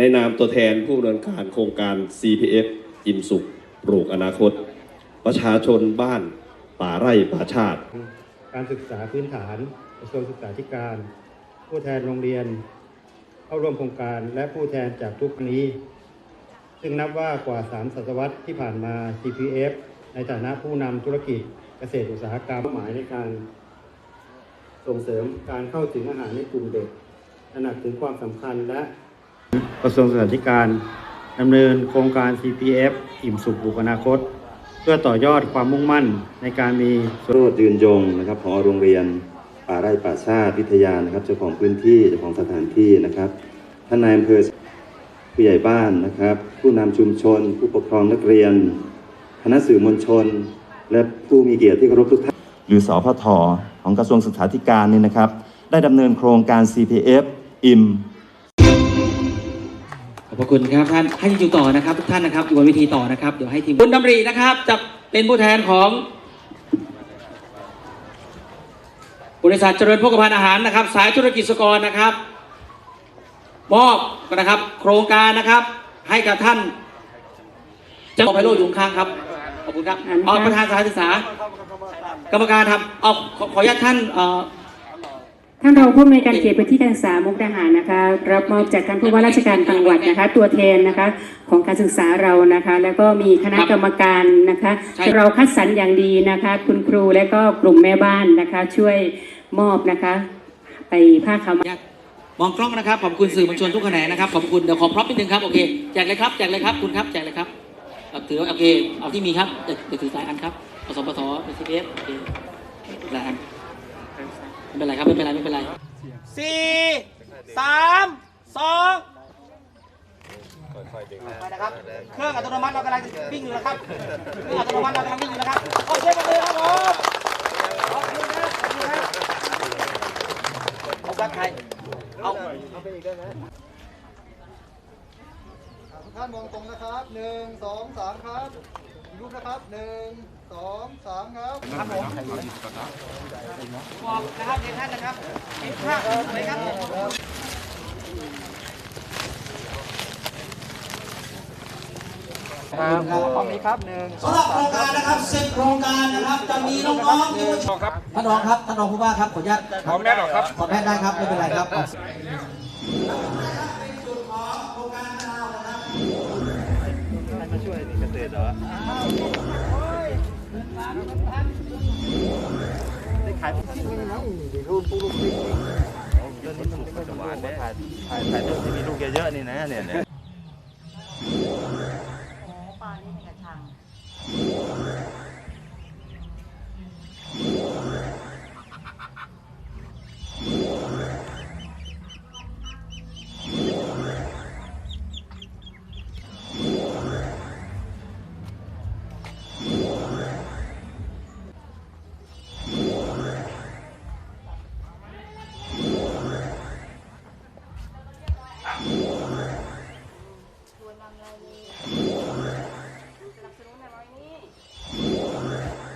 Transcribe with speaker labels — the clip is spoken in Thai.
Speaker 1: ในนามตัวแทนผู้ดำเนินการโครงการ CPF อิ่มสุขปลูกอนาคต ประชาชนบ้านป่าไร่ป่าชาติ
Speaker 2: การศึกษาพื้นฐานกระทรวงศึกษาธิการ ผู้แทนโรงเรียน เข้าร่วมโครงการและผู้แทนจากทุกนี้ ซึ่งนับว่ากว่า3ศตวรรษที่ผ่านมา CPF ในฐานะผู้นำธุรกิจเกษตรอุตสาหกรรมเป้าหมายในการส่งเสริมการเข้าถึงอาหารในกลุ่มเด็กตระหนักถึงความสำคัญและ กระทรวงศึกษาธิการดำเนินโครงการ CPF อิ่มสุขบุคอนาคต เพื่อต่อยอดความมุ่งมั่นในการมี
Speaker 3: โรดยืนยงนะครับผอโรงเรียนป่าไร่ป่าชาติวิทยานะครับเจ้าของพื้นที่เจ้าของสถานที่นะครับท่านนายอำเภอผู้ใหญ่บ้านนะครับ ผู้นำชุมชน ผู้ปกครองนักเรียน คณะสื่อมวลชน และผู้มีเกียรติที่เคารพทุกท่านหรือสอพทของกระทรวงศึกษาธิการนี่นะครับ ได้ดำเนินโครงการ CPF อิ่ม
Speaker 4: ขอบพระคุณครับท่านให้อยู่ต่อนะครับ ทุกท่านนะครับอยู่บนเวทีต่อนะครับเดี๋ยวให้ทีมคุณดำรีนะครับ จะเป็นผู้แทนของบริษัทเจริญโภคภัณฑ์อาหารนะครับ สายธุรกิจสกรนะครับมอบนะครับ โครงการนะครับ ให้กับท่านเจ้าไพโรจน์อยู่ข้างครับขอบคุณครับเอาประธานสถานศึกษากรรมการครับเอาขอขออนุญาตท่านเอ่อ
Speaker 5: ท่านรองผู้อำนวยการเขตพื้นที่การศึกษามุกดาหารนะคะ รับมอบจากท่านผู้ว่าราชการจังหวัดนะคะ ตัวแทนนะคะของการศึกษาเรานะคะ แล้วก็มีคณะกรรมการนะคะ
Speaker 4: ใช่
Speaker 5: เราคัดสรรอย่างดีนะคะ คุณครูและก็กลุ่มแม่บ้านนะคะ ช่วยมอบนะคะ ไปผ้าขาวม้า
Speaker 4: มองกล้องนะครับขอบคุณสื่อมวลชนทุกแขนงนะครับขอบคุณเดี๋ยวขอพร็อพนิดนึงครับโอเคแจกเลยครับแจกเลยครับคุณครับแจกเลยครับเอาถือว่าโอเคเอาที่มีครับเดี๋ยวเดี๋ยวถือสายอันครับปสปทเป็นซีเอฟโอเคหลายอันไม่ เป็นไรครับไม่เป็นไรไม่เป็นไรสี่สามสองไปนะครับ เครื่องอัตโนมัติเรากำลังวิ่งอยู่นะครับ เครื่องอัตโนมัติเรากำลังวิ่งอยู่นะครับโอเคมาเลยครับผมขอบคุณนะขอบคุณนะเอาบัตรใครเอา
Speaker 6: ทุกท่านมองตรงนะครับหนึ่งสองสามครับ อีกรูปนะครับหนึ่งสองสามครับ
Speaker 4: ครับผมบอกนะครับเรียนท่านนะครับเห็นภาพสวยครับครับตอนนี้ครับหนึ่งสำหรับโครงการนะครับเซ็ตโครงการนะครับจะมีน้องๆเยาวชน
Speaker 7: ท่านรองครับท่านรองผู้ว่าครับขออนุญาต
Speaker 8: ขอแม่หรอครับ
Speaker 7: ขอแม่ได้ครับไม่เป็นไรครับ
Speaker 3: ถ่ายถ่ายรูปที่มีลูกเยอะๆนี่นะเนี่ย
Speaker 9: ชวนนำอะไรดีสนับสนุนหน่อยนี่